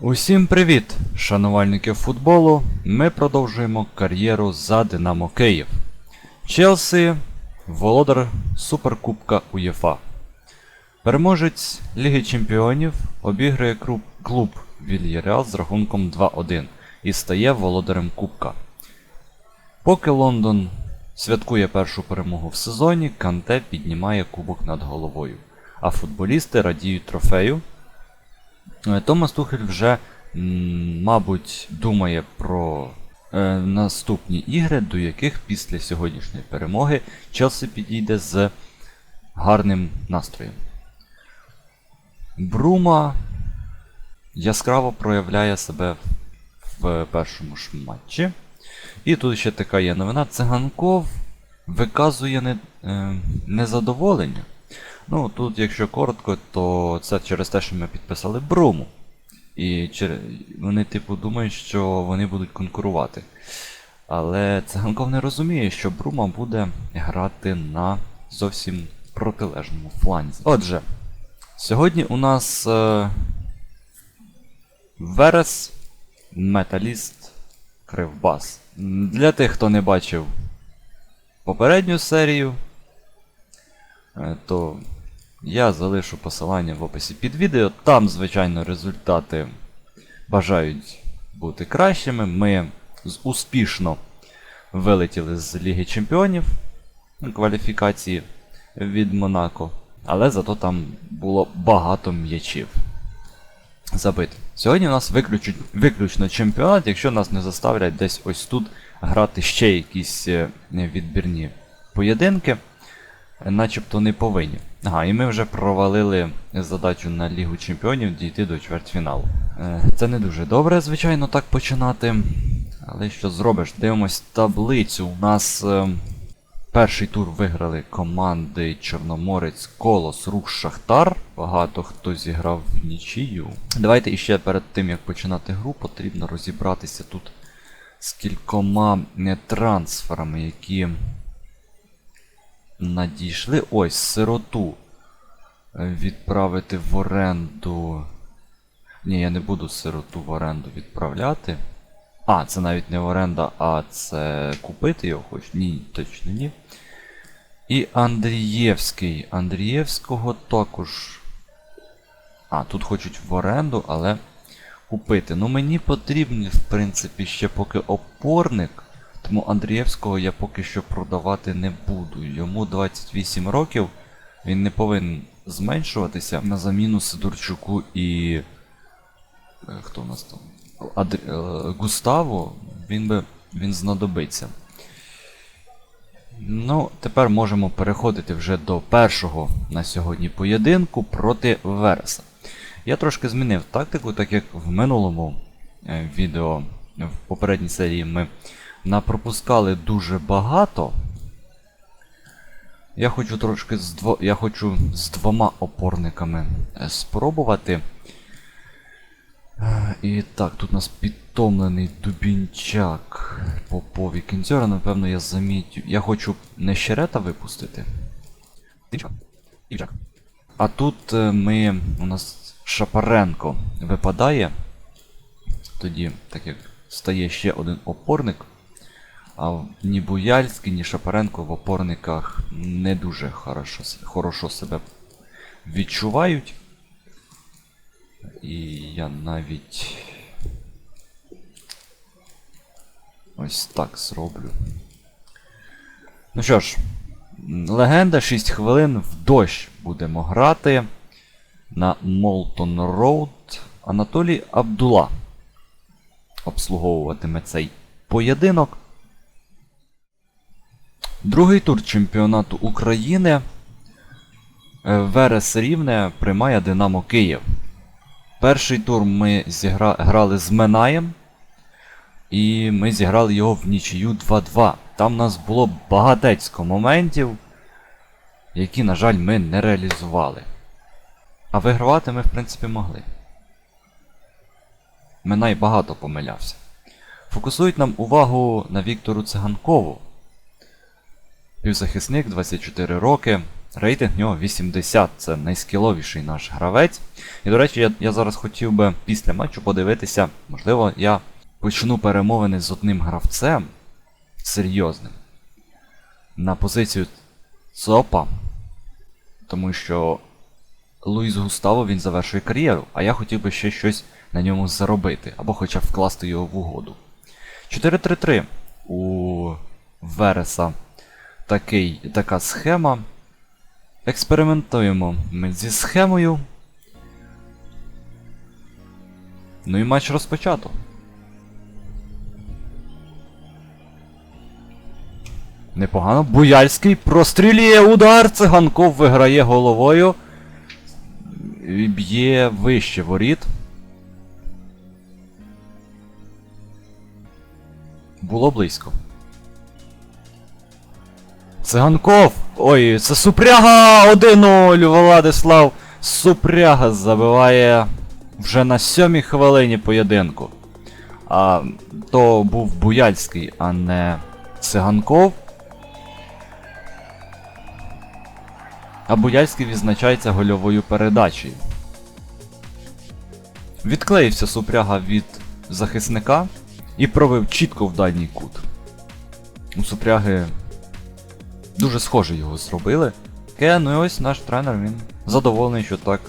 Усім привіт, шанувальники футболу. Ми продовжуємо кар'єру за Динамо Київ. Челсі володар Суперкубка УЄФА. Переможець Ліги Чемпіонів обігрує клуб, Вільяреал з рахунком 2-1 і стає володарем Кубка. Поки Лондон святкує першу перемогу в сезоні, Канте піднімає кубок над головою, а футболісти радіють трофею. Е, Томас Тухель вже, мабуть, думає про е, наступні ігри, до яких після сьогоднішньої перемоги Челсі підійде з гарним настроєм. Брума яскраво проявляє себе в першому ж матчі. І тут ще така є новина. Циганков виказує е, незадоволення. Ну, тут, якщо коротко, то це через те, що ми підписали Бруму. І вони, типу, думають, що вони будуть конкурувати. Але Циганков не розуміє, що Брума буде грати на зовсім протилежному фланзі. Отже, сьогодні у нас е, Верес, Металіст, Кривбас. Для тих, хто не бачив попередню серію, е, то я залишу посилання в описі під відео. Там, звичайно, результати бажають бути кращими. Ми успішно вилетіли з Ліги Чемпіонів кваліфікації від Монако. Але зато там було багато м'ячів забити. Сьогодні у нас виключуть, виключно чемпіонат, якщо нас не заставлять десь ось тут грати ще якісь е, відбірні поєдинки, начебто не повинні. Ага, і ми вже провалили задачу на Лігу Чемпіонів дійти до чвертьфіналу. Е, Це не дуже добре, звичайно, так починати. Але що зробиш? Дивимось таблицю. У нас е, перший тур виграли команди Чорноморець, Колос, Рух, Шахтар. Багато хто зіграв в нічию. Давайте іще перед тим як починати гру, потрібно розібратися тут з кількома не трансферами, які надійшли. Ось сироту е, відправити в оренду. Ні, я не буду сироту в оренду відправляти. А, це навіть не оренда, а це купити його хоч? Ні, точно ні. І Андрієвський. Андрієвського також. А, тут хочуть в оренду, але купити. Ну мені потрібен, в принципі, ще поки опорник. Тому Андрієвського я поки що продавати не буду. Йому 28 років. Він не повинен зменшуватися на заміну Сидорчуку і. е, Хто у нас там? Адр... е, Густаво, він би він знадобиться. Ну, тепер можемо переходити вже до першого на сьогодні поєдинку проти Вереса. Я трошки змінив тактику, так як в минулому е, відео, в попередній серії ми напропускали дуже багато. Я хочу трошки з дво... Я хочу з двома опорниками е, спробувати. І так, тут у нас підтомлений Дубінчак Попов і Кінцьора, напевно, я замітю. Я хочу не щерета випустити. А тут е, ми. У нас Шапаренко випадає. Тоді, так як стає ще один опорник. А ні Буяльський, ні Шапаренко в опорниках не дуже хорошо, хорошо себе відчувають. І я навіть ось так зроблю. Ну що ж, легенда 6 хвилин в дощ будемо грати на Молтон Роуд. Анатолій Абдула обслуговуватиме цей поєдинок. Другий тур чемпіонату України. Е, Верес Рівне приймає Динамо Київ. Перший тур ми зігра... грали з Менаєм. І ми зіграли його в нічию 2-2. Там у нас було багатецько моментів, які, на жаль, ми не реалізували. А вигравати ми, в принципі, могли. Минай багато помилявся. Фокусують нам увагу на Віктору Циганкову. Півзахисник 24 роки, Рейтинг нього 80. Це найскіловіший наш гравець. І, до речі, я, я зараз хотів би після матчу подивитися, можливо, я почну перемовини з одним гравцем серйозним на позицію ЦОПа. Тому що Луїс Густаво він завершує кар'єру, а я хотів би ще щось на ньому заробити, або хоча б вкласти його в угоду. 4-3-3 у Вереса такий, така схема. Експериментуємо ми зі схемою. Ну і матч розпочато. Непогано. Буяльський прострілює удар. Циганков виграє головою. І б'є вище воріт. Було близько. Циганков! Ой, це Супряга! 1-0! Владислав Супряга забиває вже на сьомій хвилині поєдинку. А то був Буяльський, а не Циганков. А Буяльський відзначається гольовою передачею. Відклеївся Супряга від захисника і пробив чітко в дальній кут. У Супряги дуже схоже його зробили. Таке, ну і ось наш тренер він задоволений, що так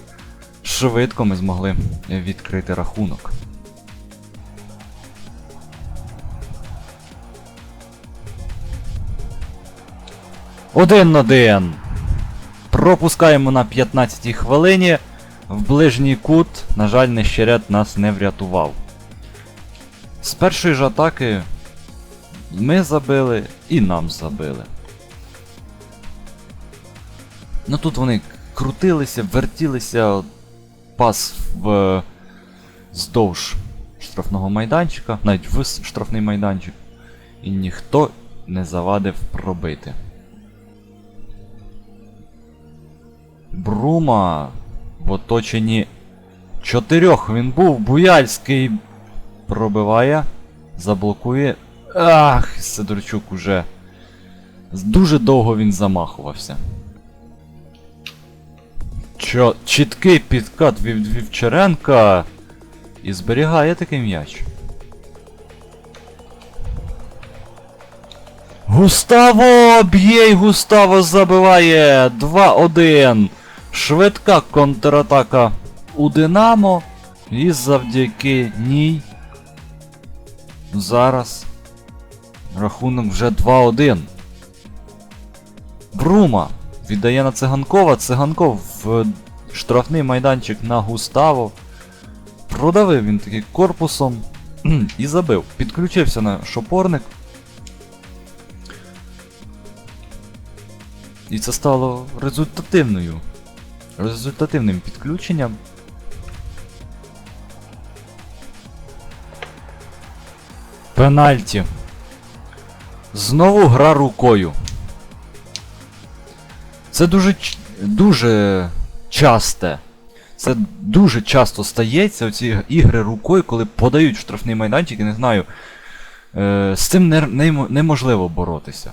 швидко ми змогли відкрити рахунок. Один на один. Пропускаємо на 15-й хвилині. В ближній кут, на жаль, нещерет нас не врятував. З першої ж атаки ми забили і нам забили. Ну тут вони крутилися, вертілися, пас в здовж штрафного майданчика, навіть в штрафний майданчик. І ніхто не завадив пробити. Брума в оточенні чотирьох він був. Буяльський пробиває, заблокує. Ах, Сидорчук уже. Дуже довго він замахувався. Чо, чіткий підкат від Вівчаренка і зберігає такий м'яч. Густаво! Б'є й Густаво забиває! 2-1. Швидка контратака у Динамо. І завдяки ній. Зараз. Рахунок вже 2-1. Брума віддає на циганкова. Циганков в штрафний майданчик на Густаво. Продавив він таки корпусом і забив. Підключився на шопорник. І це стало результативною. Результативним підключенням. Пенальті. Знову гра рукою. Це дуже дуже часте. Це дуже часто стається оці ігри рукою, коли подають штрафний майданчик, і не знаю. Е, з цим не, не, неможливо боротися.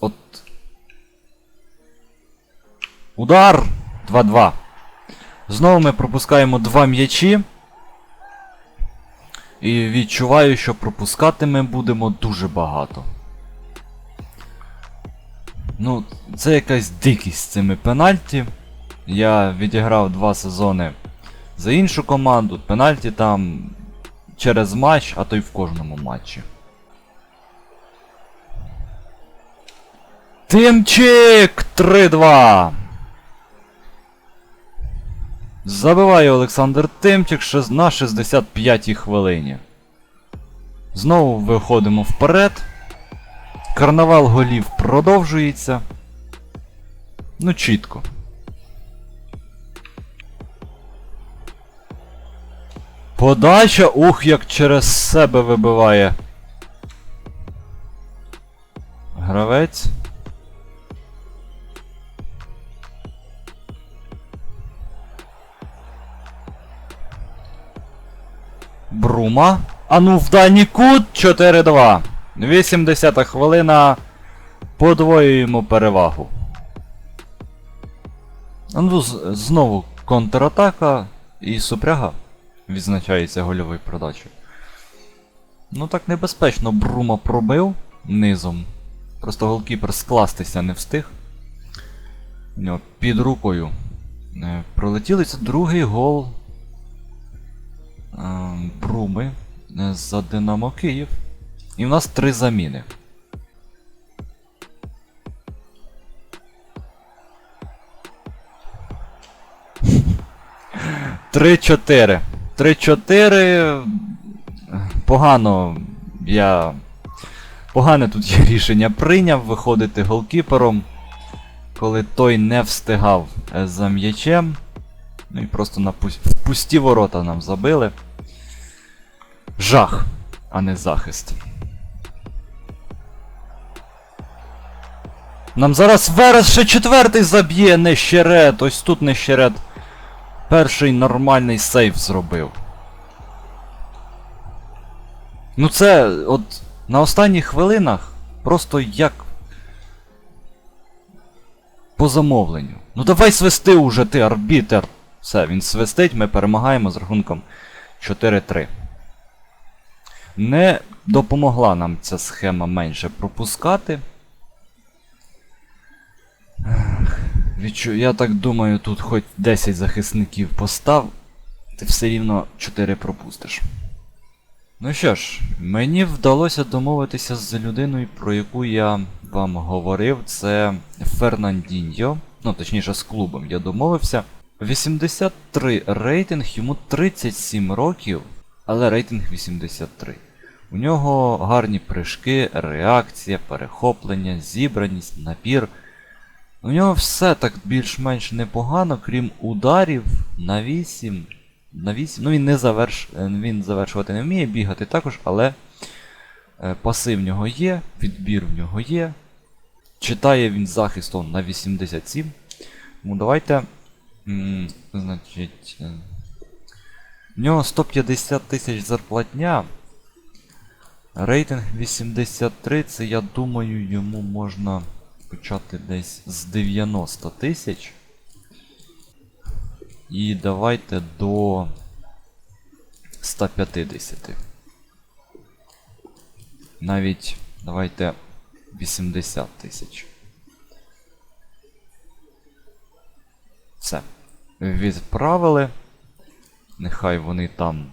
От. Удар! 2-2. Знову ми пропускаємо два м'ячі. І відчуваю, що пропускати ми будемо дуже багато. Ну, це якась дикість з цими пенальті. Я відіграв два сезони за іншу команду. Пенальті там через матч, а то й в кожному матчі. Тимчик! 3-2. Забиває Олександр Тимчик на 65-й хвилині. Знову виходимо вперед. Карнавал голів продовжується. Ну, чітко. Подача, ух, як через себе вибиває. Гравець. Брума. А ну в дальній кут 4-2. 80 хвилина. Подвоюємо перевагу. Ну, знову контратака і супряга відзначається гольовою продачею. Ну так небезпечно Брума пробив низом. Просто голкіпер скластися не встиг. У нього під рукою е, пролетіли. Це другий гол е, Бруми е, за Динамо Київ. І в нас три заміни. Три-чотири. Три-чотири. Погано я. Погане тут є рішення прийняв виходити голкіпером, коли той не встигав е, за м'ячем. Ну і просто на пу- в пусті ворота нам забили. Жах, а не захист. Нам зараз Верес ще четвертий заб'є, Нещерет. Ось тут Нещерет. Перший нормальний сейф зробив. Ну це от на останніх хвилинах просто як. По замовленню. Ну давай свисти уже ти, арбітер. Все, він свистить, ми перемагаємо з рахунком 4-3. Не допомогла нам ця схема менше пропускати. Я так думаю, тут хоч 10 захисників постав, ти все рівно 4 пропустиш. Ну що ж, мені вдалося домовитися з людиною, про яку я вам говорив. Це Фернандіньо. Ну, точніше, з клубом я домовився. 83 рейтинг, йому 37 років, але рейтинг 83. У нього гарні прыжки, реакція, перехоплення, зібраність, напір. У нього все так більш-менш непогано, крім ударів на 8. На 8. Ну він не заверш... е, він завершувати не вміє, бігати також, але е, паси в нього є, відбір в нього є. Читає він захист он на 87. Тому давайте. м, значить. е, В нього 150 тисяч зарплатня. Рейтинг 83, це я думаю, йому можна почати десь з 90 тисяч. І давайте до 150. Навіть давайте 80 тисяч. Все. Відправили. Нехай вони там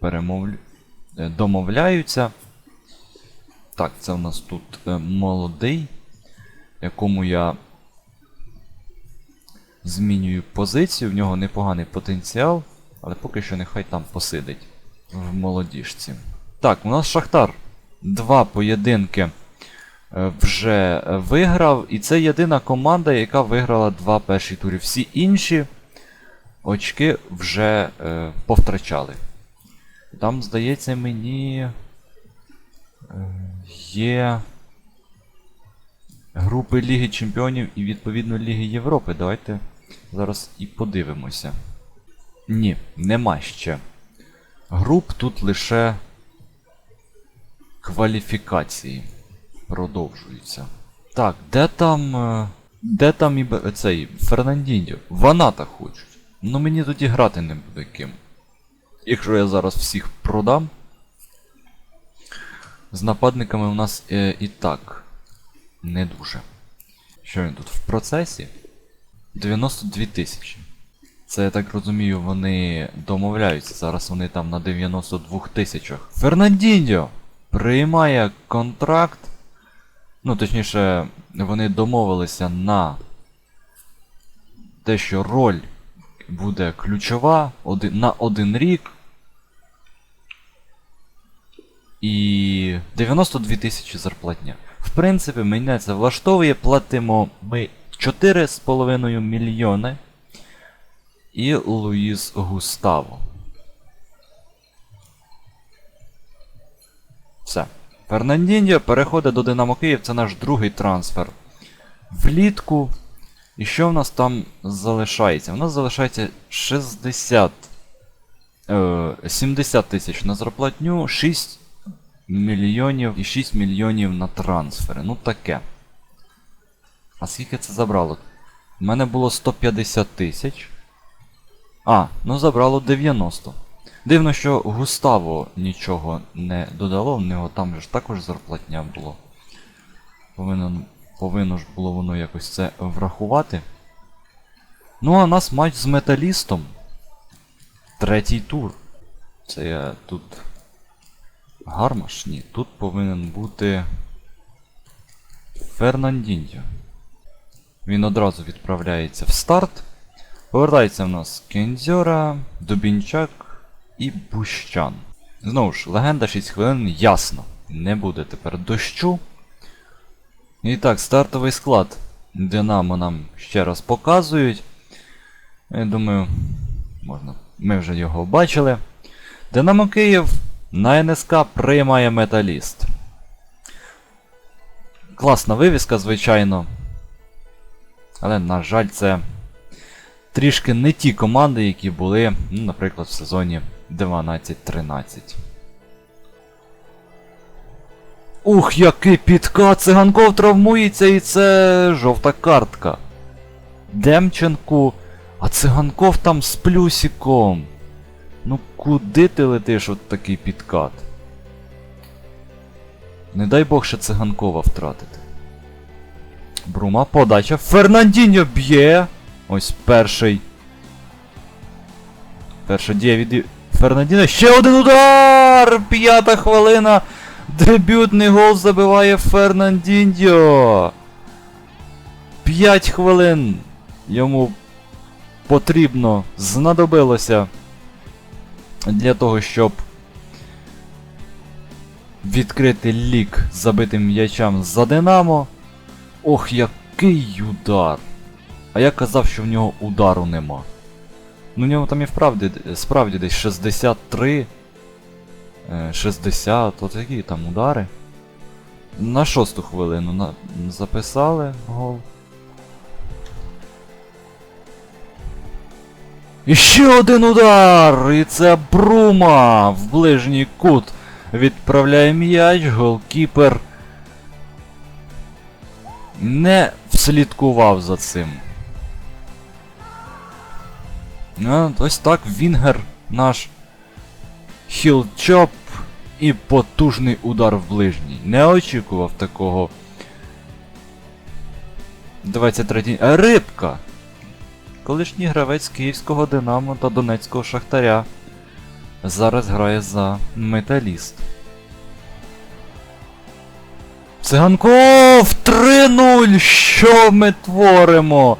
перемовлю... домовляються. Так, це у нас тут е, молодий, якому я змінюю позицію, в нього непоганий потенціал, але поки що нехай там посидить в молодіжці. Так, у нас Шахтар. Два поєдинки е, вже виграв, і це єдина команда, яка виграла два перші тури. Всі інші очки вже е, повтрачали. Там, здається, мені е, є групи Ліги Чемпіонів і відповідно Ліги Європи. Давайте зараз і подивимося. Ні, нема ще. Груп тут лише кваліфікації продовжуються. Так, де там. е, Де там і цей Фернандіньо? Ваната хочуть. Ну мені тоді грати не буде ким. Якщо я зараз всіх продам. З нападниками у нас е, і так не дуже. Що він тут в процесі? 92 тисячі. Це я так розумію, вони домовляються. Зараз вони там на 92 тисячах. Фернандіньо приймає контракт. Ну, точніше, вони домовилися на те, що роль буде ключова на один рік. І 92 тисячі зарплатня. В принципі, мене це влаштовує. Платимо ми 4,5 мільйони. І Луїс Густаво. Все. Фернандіньо переходить до Динамо Київ, це наш другий трансфер. Влітку. І що в нас там залишається? У нас залишається 60. Е, 70 тисяч на зарплатню, 6 мільйонів і 6 мільйонів на трансфери. Ну таке. А скільки це забрало? У мене було 150 тисяч. А, ну забрало 90. Дивно, що Густаво нічого не додало, в нього там же ж також зарплатня було. Повинно, повинно ж було воно якось це врахувати. Ну, а нас матч з металістом. Третій тур. Це я тут. Гармаш? Ні, тут повинен бути. Фернандіньо. Він одразу відправляється в старт. Повертається в нас Кензьора, Дубінчак і Бущан. Знову ж, легенда 6 хвилин, ясно. Не буде тепер дощу. І так, стартовий склад Динамо нам ще раз показують. Я думаю, можна. Ми вже його бачили. Динамо Київ на НСК приймає металіст. Класна вивіска, звичайно. Але, на жаль, це трішки не ті команди, які були, ну, наприклад, в сезоні 12-13. Ух, який підкат! Циганков травмується і це жовта картка. Демченку. А циганков там з плюсиком. Ну куди ти летиш от такий підкат? Не дай Бог ще циганкова втратити. Брума, подача. Фернандіньо б'є. Ось перший. Перша дія від Фернандіно. Ще один удар! П'ята хвилина. Дебютний гол забиває Фернандіньо. П'ять хвилин. Йому потрібно, знадобилося для того, щоб відкрити лік забитим м'ячам за Динамо. Ох, який удар! А я казав, що в нього удару нема. Ну, в нього там і вправді, справді десь 63. е, 60, от які там удари. На шосту хвилину на... записали гол. І ще один удар! І це Брума в ближній кут відправляє м'яч, голкіпер не вслідкував за цим. Ну, ось так Вінгер наш хілчоп і потужний удар в ближній. Не очікував такого. 23 Рибка! Колишній гравець київського Динамо та Донецького Шахтаря. Зараз грає за металіст. Циганков 3-0! Що ми творимо?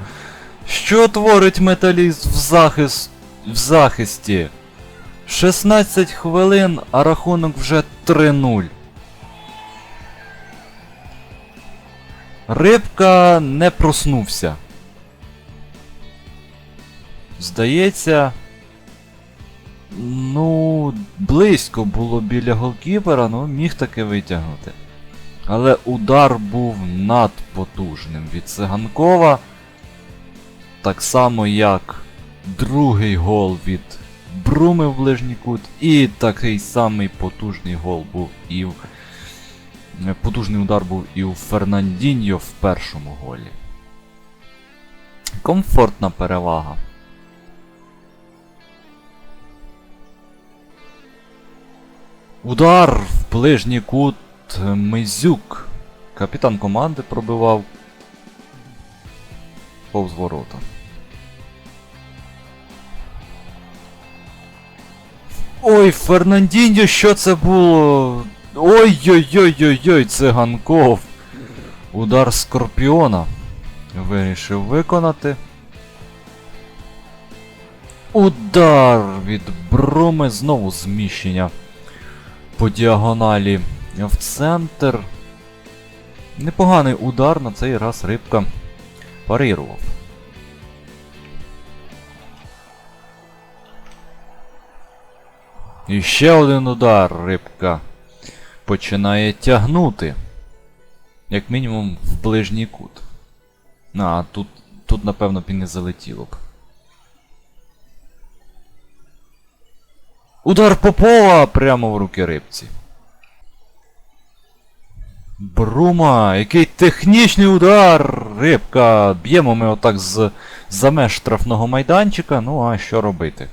Що творить металіст в захист... в захисті? 16 хвилин, а рахунок вже 3-0. Рибка не проснувся. Здається. Ну, близько було біля голкіпера, ну міг таки витягнути. Але удар був надпотужним від Циганкова. Так само, як другий гол від Бруми в ближній кут. І такий самий потужний гол був і в. Потужний удар був і у Фернандіньо в першому голі. Комфортна перевага. Удар в ближній кут Мизюк. Капітан команди пробивав повз ворота. Ой, Фернандіньо, що це було? Ой-ой-ой-ой-ой, циганков. Удар Скорпіона. Вирішив виконати. Удар від Бруми, знову зміщення по діагоналі в центр. Непоганий удар на цей раз рибка парирував. І ще один удар рибка починає тягнути. Як мінімум в ближній кут. А, тут, тут напевно не залетіло б. Удар Попова прямо в руки рибці. Брума, який технічний удар! Рибка, б'ємо ми отак з за меж штрафного майданчика, ну а що робити?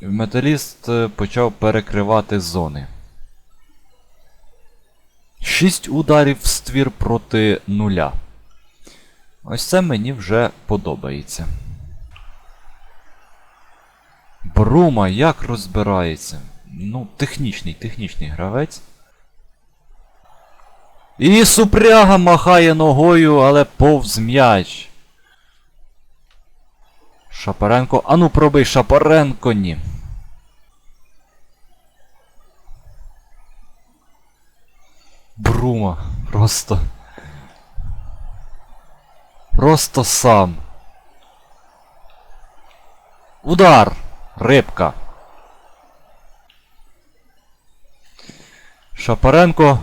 Металіст е, почав перекривати зони. Шість ударів в ствір проти нуля. Ось це мені вже подобається. Брума як розбирається. Ну, технічний, технічний гравець. І супряга махає ногою, але повз м'яч. Шапаренко. Ану пробий Шапаренко, ні. Брума. Просто. Просто сам. Удар! Рибка. Шапаренко.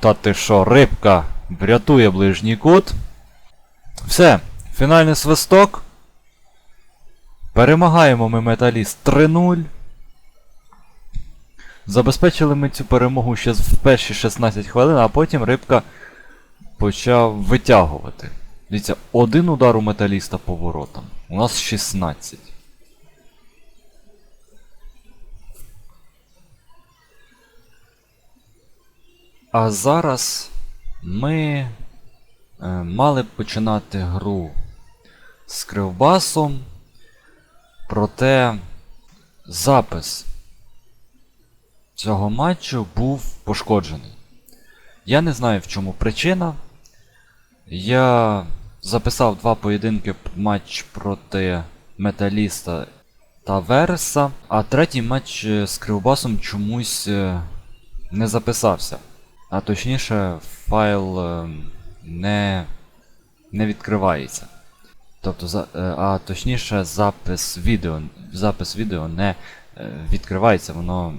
Та ти що, рибка врятує ближній кут. Все, фінальний свисток. Перемагаємо ми металіст 3-0. Забезпечили ми цю перемогу ще в перші 16 хвилин, а потім рибка почав витягувати. Дивіться, один удар у металіста по воротам. У нас 16. А зараз ми е, мали б починати гру з кривбасом, проте запис цього матчу був пошкоджений. Я не знаю в чому причина. Я записав два поєдинки матч проти Металіста та Вереса, а третій матч е, з Кривбасом чомусь е, не записався. А точніше, файл е, не, не відкривається. Тобто, е, а точніше, запис відео, запис відео не е, відкривається, воно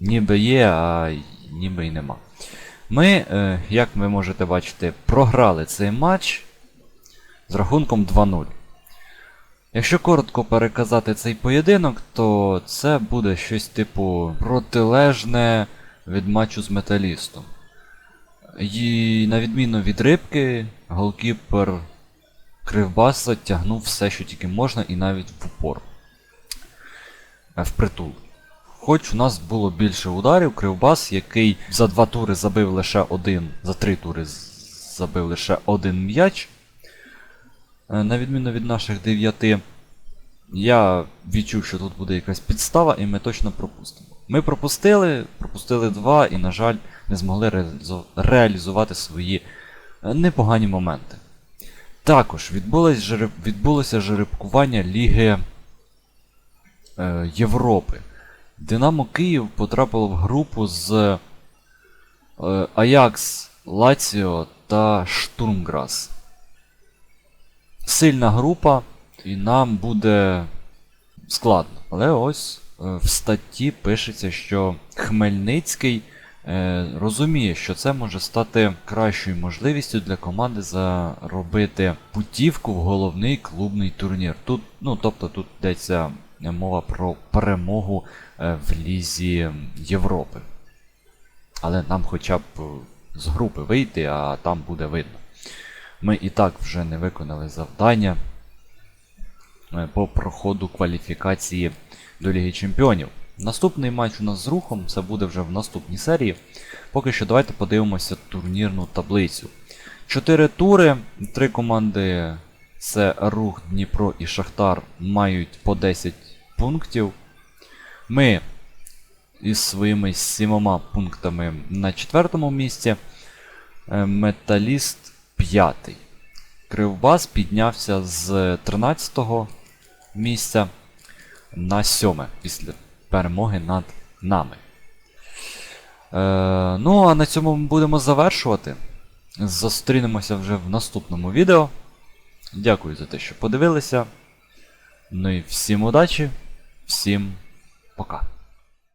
ніби є, а ніби й нема. Ми, як ви можете бачити, програли цей матч з рахунком 2-0. Якщо коротко переказати цей поєдинок, то це буде щось типу протилежне від матчу з металістом. І на відміну від рибки, голкіпер Кривбаса тягнув все, що тільки можна, і навіть в упор. Е, Впритул. Хоч у нас було більше ударів, Кривбас, який за два тури забив лише один, за три тури забив лише один м'яч. Е, На відміну від наших дев'яти, я відчув, що тут буде якась підстава, і ми точно пропустимо. Ми пропустили, пропустили два і, на жаль, не змогли реалізувати свої е, непогані моменти. Також відбулося жеребкування Ліги е, Європи. Динамо Київ потрапило в групу з е, Аякс, Лаціо та Штурмграс. Сильна група, і нам буде складно. Але ось в статті пишеться, що Хмельницький е, розуміє, що це може стати кращою можливістю для команди заробити путівку в головний клубний турнір. Тут, ну, тобто тут йдеться мова про перемогу е, в Лізі Європи. Але нам хоча б е, з групи вийти, а там буде видно. Ми і так вже не виконали завдання е, по проходу кваліфікації до Ліги Чемпіонів. Наступний матч у нас з рухом, це буде вже в наступній серії. Поки що давайте подивимося турнірну таблицю. Чотири тури, три команди це Рух, Дніпро і Шахтар мають по 10 пунктів. Ми із своїми сімома пунктами на четвертому місці. Е, Металіст п'ятий. Кривбас піднявся з 13-го місця на сьоме після перемоги над нами. Е, ну, а на цьому ми будемо завершувати. Зустрінемося вже в наступному відео. Дякую за те, що подивилися. Ну і всім удачі, всім пока.